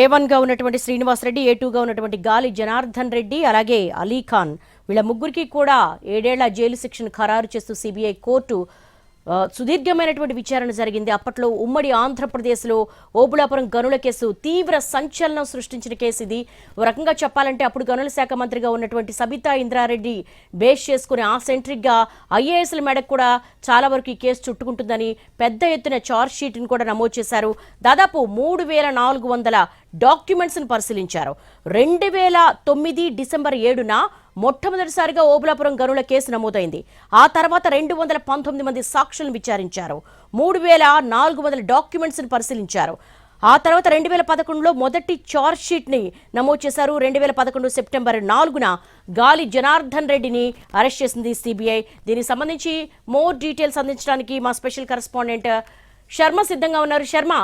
ఏ వన్గా ఉన్నటువంటి శ్రీనివాసరెడ్డి ఏ టూగా ఉన్నటువంటి గాలి జనార్దన్ రెడ్డి అలాగే అలీ ఖాన్. వీళ్ళ ముగ్గురికి కూడా ఏడేళ్ళ జైలు శిక్షను ఖరారు చేస్తూ సిబిఐ కోర్టు సుదీర్ఘమైనటువంటి విచారణ జరిగింది. అప్పట్లో ఉమ్మడి ఆంధ్రప్రదేశ్లో ఓబుళాపురం గనుల కేసు తీవ్ర సంచలనం సృష్టించిన కేసు ఇది. ఓ రకంగా చెప్పాలంటే అప్పుడు గనుల శాఖ మంత్రిగా ఉన్నటువంటి సబితా ఇంద్రారెడ్డి బేస్ చేసుకుని ఆ సెంట్రిక్గా ఐఏఎస్ల మేడకు కూడా చాలా వరకు ఈ కేసు చుట్టుకుంటుందని పెద్ద ఎత్తున చార్జ్ షీట్ను కూడా నమోదు చేశారు. దాదాపు మూడు వేల నాలుగు వందల డాక్యుమెంట్స్ను పరిశీలించారు. రెండు వేల తొమ్మిది డిసెంబర్ ఏడున మొట్టమొదటిసారిగా ఓబులాపురం గనుల కేసు నమోదైంది. ఆ తర్వాత రెండు వందల పంతొమ్మిది మంది సాక్షులను విచారించారు. మూడు వేల నాలుగు వందల డాక్యుమెంట్స్ని పరిశీలించారు. ఆ తర్వాత రెండు వేల పదకొండులో మొదటి చార్జ్ షీట్ని నమోదు చేశారు. రెండు వేల పదకొండు సెప్టెంబర్ నాలుగున గాలి జనార్దన్ రెడ్డిని అరెస్ట్ చేసింది సిబిఐ. దీనికి సంబంధించి మోర్ డీటెయిల్స్ అందించడానికి మా స్పెషల్ కరెస్పాండెంట్ శర్మ సిద్ధంగా ఉన్నారు. శర్మ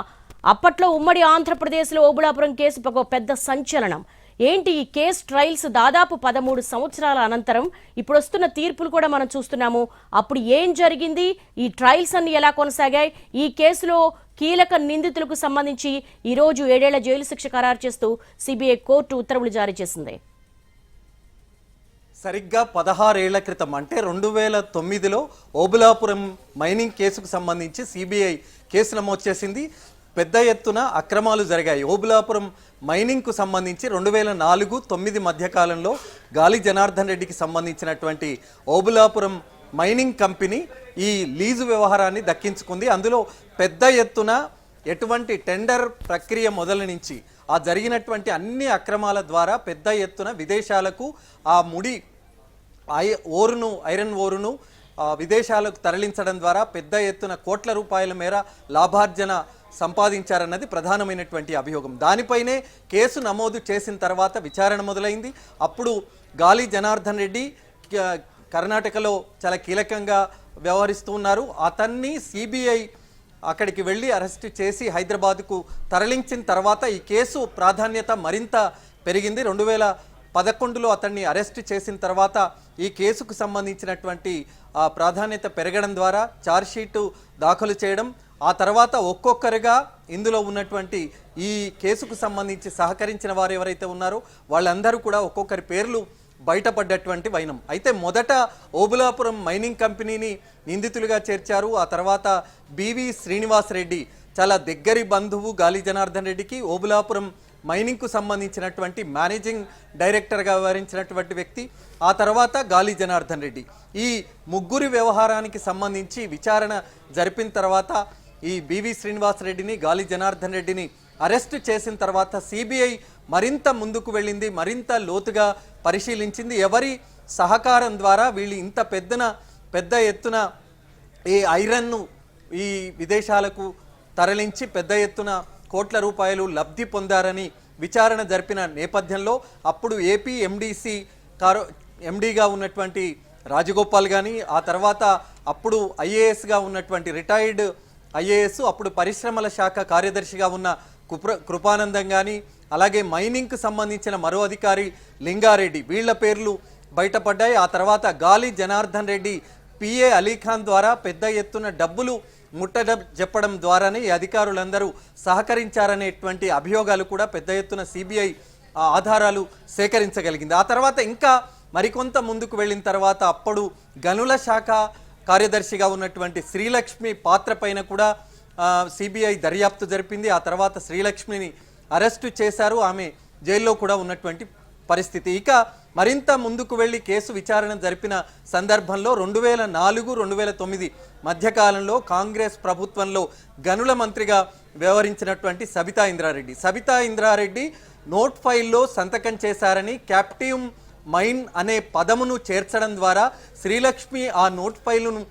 అప్పట్లో ఉమ్మడి ఆంధ్రప్రదేశ్లో ఓబుళాపురం కేసు ఒక పెద్ద సంచలనం. ఏంటి ఈ కేసు ట్రయల్స్ దాదాపు పదమూడు సంవత్సరాల అనంతరం? ఇప్పుడు వస్తున్న తీర్పులు కూడా మనం చూస్తున్నాము. అప్పుడు ఏం జరిగింది? ఈ ట్రయల్స్ అన్ని ఎలా కొనసాగాయి? ఈ కేసులో కీలక నిందితులకు సంబంధించి ఈరోజు ఏడేళ్ళ జైలు శిక్ష ఖరారు చేస్తూ సిబిఐ కోర్టు ఉత్తర్వులు జారీ చేసింది. సరిగ్గా పదహారేళ్ళ క్రితం అంటే రెండు వేల తొమ్మిదిలో ఓబులాపురం మైనింగ్ కేసుకు సంబంధించి సిబిఐ కేసు నమోదు చేసింది. పెద్ద ఎత్తున అక్రమాలు జరిగాయి. ఓబులాపురం మైనింగ్కు సంబంధించి రెండు వేల నాలుగు తొమ్మిది మధ్యకాలంలో గాలి జనార్దన్ రెడ్డికి సంబంధించినటువంటి ఓబులాపురం మైనింగ్ కంపెనీ ఈ లీజు వ్యవహారాన్ని దక్కించుకుంది. అందులో పెద్ద ఎత్తున ఎటువంటి టెండర్ ప్రక్రియ మొదలు నుంచి ఆ జరిగినటువంటి అన్ని అక్రమాల ద్వారా పెద్ద ఎత్తున విదేశాలకు ఆ ముడి ఐ ఓరును ఐరన్ ఓరును విదేశాలకు తరలించడం ద్వారా పెద్ద ఎత్తున కోట్ల రూపాయల మేర లాభార్జన సంపాదించారన్నది ప్రధానమైనటువంటి అభియోగం. దానిపైనే కేసు నమోదు చేసిన తర్వాత విచారణ మొదలైంది. అప్పుడు గాలి జనార్దన్ రెడ్డి కర్ణాటకలో చాలా కీలకంగా వ్యవహరిస్తూ ఉన్నారు. అతన్ని సిబిఐ అక్కడికి వెళ్ళి అరెస్ట్ చేసి హైదరాబాద్కు తరలించిన తర్వాత ఈ కేసు ప్రాధాన్యత మరింత పెరిగింది. రెండు వేల పదకొండులో అతన్ని అరెస్ట్ చేసిన తర్వాత ఈ కేసుకు సంబంధించినటువంటి ప్రాధాన్యత పెరగడం ద్వారా ఛార్జ్షీటు దాఖలు చేయడం ఆ తర్వాత ఒక్కొక్కరుగా ఇందులో ఉన్నటువంటి ఈ కేసుకు సంబంధించి సహకరించిన వారు ఎవరైతే ఉన్నారో వాళ్ళందరూ కూడా ఒక్కొక్కరి పేర్లు బయటపడ్డటువంటి వైనం. అయితే మొదట ఓబులాపురం మైనింగ్ కంపెనీని నిందితులుగా చేర్చారు. ఆ తర్వాత బివి శ్రీనివాస్ రెడ్డి చాలా దగ్గరి బంధువు గాలి జనార్దన్ రెడ్డికి ఓబులాపురం మైనింగ్కు సంబంధించినటువంటి మేనేజింగ్ డైరెక్టర్గా వ్యవహరించినటువంటి వ్యక్తి ఆ తర్వాత గాలి జనార్దన్ రెడ్డి. ఈ ముగ్గురి వ్యవహారానికి సంబంధించి విచారణ జరిపిన తర్వాత ఈ బివి శ్రీనివాస్ రెడ్డిని గాలి జనార్దన్ రెడ్డిని అరెస్ట్ చేసిన తర్వాత సిబిఐ మరింత ముందుకు వెళ్ళింది మరింత లోతుగా పరిశీలించింది. ఎవరి సహకారం ద్వారా వీళ్ళు ఇంత పెద్దన పెద్ద ఎత్తున ఈ ఐరన్ను ఈ విదేశాలకు తరలించి పెద్ద ఎత్తున కోట్ల రూపాయలు లబ్ధి పొందారని విచారణ జరిపిన నేపథ్యంలో అప్పుడు ఏపీ ఎండిసి కారో ఎండీగా ఉన్నటువంటి రాజగోపాల్ కానీ ఆ తర్వాత అప్పుడు ఐఏఎస్గా ఉన్నటువంటి రిటైర్డ్ ఐఏఎస్ అప్పుడు పరిశ్రమల శాఖ కార్యదర్శిగా ఉన్న కుప్ర కృపానందం కానీ అలాగే మైనింగ్కు సంబంధించిన మరో అధికారి లింగారెడ్డి వీళ్ళ పేర్లు బయటపడ్డాయి. ఆ తర్వాత గాలి జనార్దన్ రెడ్డి పిఏ అలీఖాన్ ద్వారా పెద్ద ఎత్తున డబ్బులు ముట్టడ చెప్పడం ద్వారానే ఈ అధికారులందరూ సహకరించారనేటువంటి అభియోగాలు కూడా పెద్ద ఎత్తున సిబిఐ ఆధారాలు సేకరించగలిగింది. ఆ తర్వాత ఇంకా మరికొంత ముందుకు వెళ్ళిన తర్వాత అప్పుడు గనుల శాఖ కార్యదర్శిగా ఉన్నటువంటి శ్రీలక్ష్మి పాత్ర పైన కూడా సిబిఐ దర్యాప్తు జరిపింది. ఆ తర్వాత శ్రీలక్ష్మిని అరెస్టు చేశారు. ఆమె జైల్లో కూడా ఉన్నటువంటి పరిస్థితి. ఇక మరింత ముందుకు వెళ్ళి కేసు విచారణ జరిపిన సందర్భంలో రెండు వేల నాలుగు రెండు వేల తొమ్మిది మధ్యకాలంలో కాంగ్రెస్ ప్రభుత్వంలో గనుల మంత్రిగా వ్యవహరించినటువంటి సబితా ఇంద్రారెడ్డి. సబితా ఇంద్రారెడ్డి నోట్ ఫైల్లో సంతకం చేశారని క్యాప్టివ్ మైన్ అనే పదమును చేర్చడం ద్వారా శ్రీలక్ష్మి ఆ నోట్ ఫైలును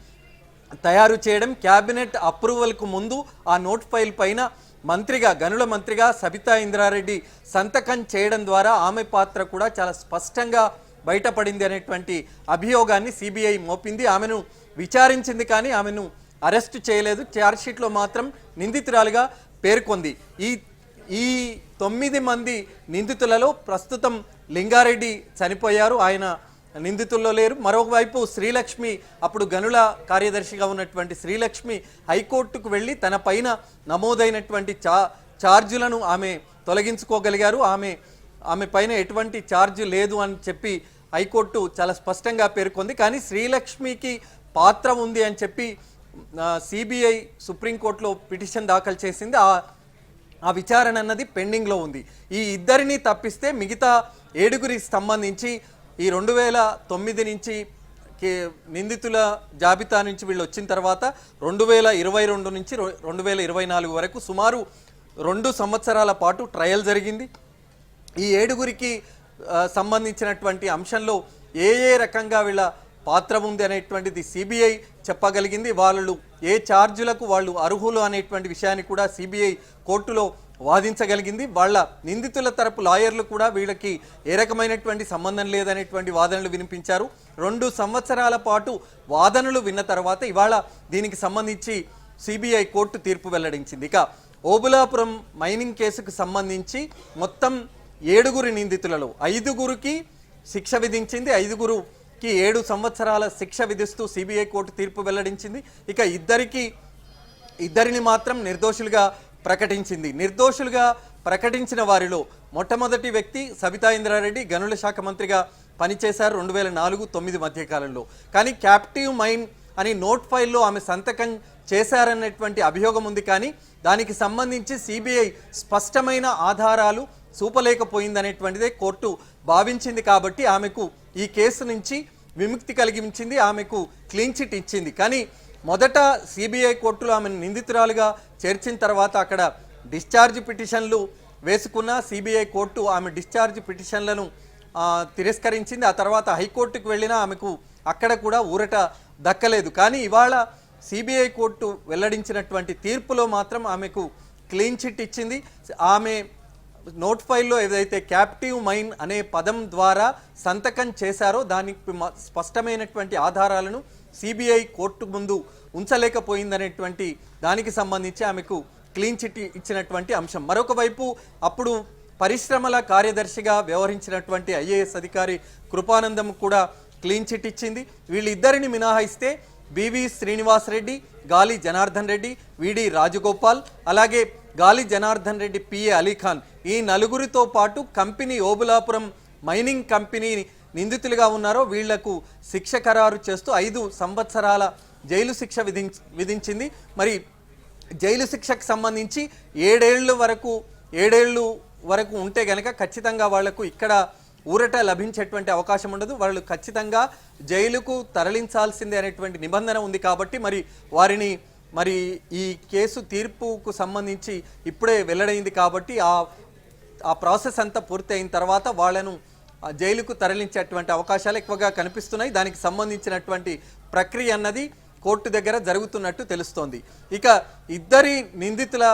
తయారు చేయడం క్యాబినెట్ అప్రూవల్కు ముందు ఆ నోట్ ఫైల్ పైన మంత్రిగా గనుల మంత్రిగా సబితా ఇంద్రారెడ్డి సంతకం చేయడం ద్వారా ఆమె పాత్ర కూడా చాలా స్పష్టంగా బయటపడింది అనేటువంటి అభియోగాన్ని సిబిఐ మోపింది. ఆమెను విచారించింది కానీ ఆమెను అరెస్ట్ చేయలేదు. ఛార్జ్షీట్లో మాత్రం నిందితురాలుగా పేర్కొంది. ఈ ఈ తొమ్మిది మంది నిందితులలో ప్రస్తుతం లింగారెడ్డి చనిపోయారు. ఆయన నిందితుల్లో లేరు. మరోవైపు శ్రీలక్ష్మి అప్పుడు గనుల కార్యదర్శిగా ఉన్నటువంటి శ్రీలక్ష్మి హైకోర్టుకు వెళ్ళి తన పైన నమోదైనటువంటి చా ఛార్జీలను ఆమె తొలగించుకోగలిగారు. ఆమె ఆమె పైన ఎటువంటి ఛార్జ్ లేదు అని చెప్పి హైకోర్టు చాలా స్పష్టంగా పేర్కొంది. కానీ శ్రీలక్ష్మికి పాత్ర ఉంది అని చెప్పి సిబిఐ సుప్రీంకోర్టులో పిటిషన్ దాఖలు చేసింది. ఆ ఆ విచారణ అన్నది పెండింగ్లో ఉంది. ఈ ఇద్దరిని తప్పిస్తే మిగతా ఏడుగురికి సంబంధించి ఈ రెండు వేల తొమ్మిది నుంచి కే- నిందితుల జాబితా నుంచి వీళ్ళు వచ్చిన తర్వాత రెండు వేల ఇరవై రెండు నుంచి రెండు వేల ఇరవై నాలుగు వరకు సుమారు రెండు సంవత్సరాల పాటు ట్రయల్ జరిగింది. ఈ ఏడుగురికి సంబంధించినటువంటి అంశంలో ఏ ఏ రకంగా వీళ్ళ పాత్ర ఉంది అనేటువంటిది సిబిఐ చెప్పగలిగింది. వాళ్ళు ఏ ఛార్జులకు వాళ్ళు అర్హులు అనేటువంటి విషయాన్ని కూడా సిబిఐ కోర్టులో వాదించగలిగింది. వాళ్ళ నిందితుల తరపు లాయర్లు కూడా వీళ్ళకి ఏ రకమైనటువంటి సంబంధం లేదనేటువంటి వాదనలు వినిపించారు. రెండు సంవత్సరాల పాటు వాదనలు విన్న తర్వాత ఇవాళ దీనికి సంబంధించి సిబిఐ కోర్టు తీర్పు వెల్లడించింది. ఇక ఓబులాపురం మైనింగ్ కేసుకు సంబంధించి మొత్తం ఏడుగురు నిందితులలో ఐదుగురికి శిక్ష విధించింది. ఐదుగురు కి ఏడు సంవత్సరాల శిక్ష విధిస్తూ సిబిఐ కోర్టు తీర్పు వెల్లడించింది. ఇక ఇద్దరికి ఇద్దరిని మాత్రం నిర్దోషులుగా ప్రకటించింది. నిర్దోషులుగా ప్రకటించిన వారిలో మొట్టమొదటి వ్యక్తి సబితా ఇంద్రారెడ్డి గనుల శాఖ మంత్రిగా పనిచేశారు రెండు వేల నాలుగు తొమ్మిది మధ్యకాలంలో కానీ క్యాప్టివ్ మైండ్ అని నోట్ ఫైల్లో ఆమె సంతకం చేశారన్నటువంటి అభియోగం ఉంది కానీ దానికి సంబంధించి సిబిఐ స్పష్టమైన ఆధారాలు చూపలేకపోయిందనేటువంటిదే కోర్టు భావించింది కాబట్టి ఆమెకు ఈ కేసు నుంచి విముక్తి కలిగించింది ఆమెకు క్లీన్ చిట్ ఇచ్చింది. కానీ మొదట సిబిఐ కోర్టులో ఆమెను నిందితురాలుగా చేర్చిన తర్వాత అక్కడ డిశ్చార్జ్ పిటిషన్లు వేసుకున్న సిబిఐ కోర్టు ఆమె డిశ్చార్జ్ పిటిషన్లను తిరస్కరించింది. ఆ తర్వాత హైకోర్టుకు వెళ్ళినా ఆమెకు అక్కడ కూడా ఊరట దక్కలేదు. కానీ ఇవాళ సిబిఐ కోర్టు వెల్లడించినటువంటి తీర్పులో మాత్రం ఆమెకు క్లీన్ చిట్ ఇచ్చింది. ఆమె నోట్ ఫైల్లో ఏదైతే క్యాప్టివ్ మైన్ అనే పదం ద్వారా సంతకం చేశారో దానికి స్పష్టమైనటువంటి ఆధారాలను సిబిఐ కోర్టు ముందు ఉంచలేకపోయిందనేటువంటి దానికి సంబంధించి ఆమెకు క్లీన్ చిట్ ఇచ్చినటువంటి అంశం. మరొక వైపు అప్పుడు పరిశ్రమల కార్యదర్శిగా వ్యవహరించినటువంటి ఐఏఎస్ అధికారి కృపానందం కూడా క్లీన్ చిట్ ఇచ్చింది. వీళ్ళిద్దరిని మినహాయిస్తే బివి శ్రీనివాస్ రెడ్డి గాలి జనార్దన్ రెడ్డి విడి రాజగోపాల్ అలాగే గాలి జనార్దన్ రెడ్డి పిఏ అలీఖాన్ ఈ నలుగురితో పాటు కంపెనీ ఓబులాపురం మైనింగ్ కంపెనీ నిందితులుగా ఉన్నారో వీళ్ళకు శిక్ష ఖరారు చేస్తూ ఐదు సంవత్సరాల జైలు శిక్ష విధించ విధించింది. మరి జైలు శిక్షకు సంబంధించి ఏడేళ్ళు వరకు ఏడేళ్ళు వరకు ఉంటే గనక ఖచ్చితంగా వాళ్ళకు ఇక్కడ ఊరట లభించేటువంటి అవకాశం ఉండదు. వాళ్ళు ఖచ్చితంగా జైలుకు తరలించాల్సిందే అనేటువంటి నిబంధన ఉంది కాబట్టి మరి వారిని మరి ఈ కేసు తీర్పుకు సంబంధించి ఇప్పుడే వెల్లడైంది కాబట్టి ఆ ఆ ప్రాసెస్ అంతా పూర్తి అయిన తర్వాత వాళ్ళను జైలుకు తరలించేటువంటి అవకాశాలు ఎక్కువగా కనిపిస్తున్నాయి. దానికి సంబంధించినటువంటి ప్రక్రియ అన్నది కోర్టు దగ్గర జరుగుతున్నట్టు తెలుస్తోంది. ఇక ఇద్దరి నిందితుల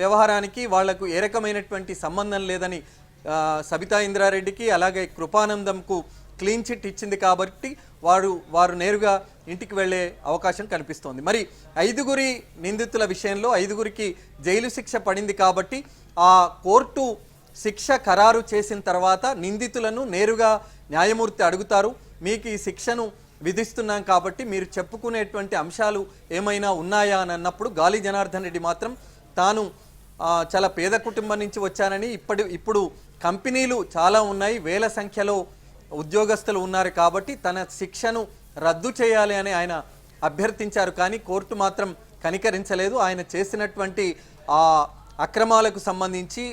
వ్యవహారానికి వాళ్ళకు ఏ రకమైనటువంటి సంబంధం లేదని సబితా ఇంద్రారెడ్డికి అలాగే కృపానందంకు క్లీన్ చిట్ ఇచ్చింది కాబట్టి వారు వారు నేరుగా ఇంటికి వెళ్ళే అవకాశం కనిపిస్తోంది. మరి ఐదుగురి నిందితుల విషయంలో ఐదుగురికి జైలు శిక్ష పడింది కాబట్టి ఆ కోర్టు శిక్ష ఖరారు చేసిన తర్వాత నిందితులను నేరుగా న్యాయమూర్తి అడుగుతారు. మీకు ఈ శిక్షను విధిస్తున్నాం కాబట్టి మీరు చెప్పుకునేటువంటి అంశాలు ఏమైనా ఉన్నాయా అని అన్నప్పుడు గాలి జనార్దన్ రెడ్డి మాత్రం తాను చాలా పేద కుటుంబం నుంచి వచ్చానని ఇప్పటి ఇప్పుడు కంపెనీలు చాలా ఉన్నాయి. వేల సంఖ్యలో ఉద్యోగస్తులు ఉన్నారు కాబట్టి తన శిక్షను రద్దు చేయాలి అని ఆయన అభ్యర్థించారు. కానీ కోర్టు మాత్రం కనికరించలేదు. ఆయన చేసినటువంటి ఆ అక్రమాలకు సంబంధించి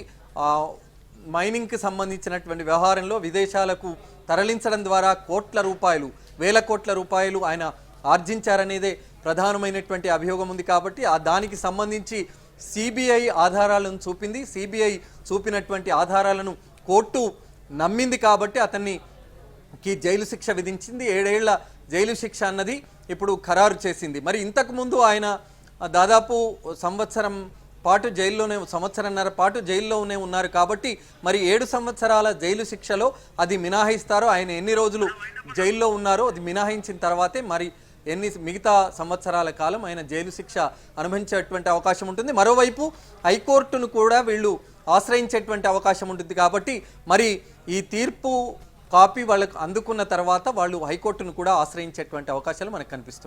మైనింగ్కి సంబంధించినటువంటి వ్యవహారంలో విదేశాలకు తరలించడం ద్వారా కోట్ల రూపాయలు వేల కోట్ల రూపాయలు ఆయన ఆర్జించారనేదే ప్రధానమైనటువంటి అభియోగం ఉంది కాబట్టి ఆ దానికి సంబంధించి సిబిఐ ఆధారాలను చూపింది. సిబిఐ చూపినటువంటి ఆధారాలను కోర్టు నమ్మింది కాబట్టి అతన్ని కి జైలు శిక్ష విధించింది. ఏడేళ్ళ జైలు శిక్ష అన్నది ఇప్పుడు ఖరారు చేసింది. మరి ఇంతకుముందు ఆయన దాదాపు సంవత్సరం పాటు జైల్లోనే సంవత్సరంన్నర పాటు జైల్లోనే ఉన్నారు కాబట్టి మరి ఏడు సంవత్సరాల జైలు శిక్షలో అది మినహాయిస్తారో ఆయన ఎన్ని రోజులు జైల్లో ఉన్నారో అది మినహాయించిన తర్వాతే మరి ఎన్ని మిగతా సంవత్సరాల కాలం ఆయన జైలు శిక్ష అనుభవించేటువంటి అవకాశం ఉంటుంది. మరోవైపు హైకోర్టును కూడా వీళ్ళు ఆశ్రయించేటువంటి అవకాశం ఉంటుంది కాబట్టి మరి ఈ తీర్పు కాపీ వాళ్ళకు అందుకున్న తర్వాత వాళ్ళు హైకోర్టును కూడా ఆశ్రయించేటువంటి అవకాశాలు మనకు కనిపిస్తుంది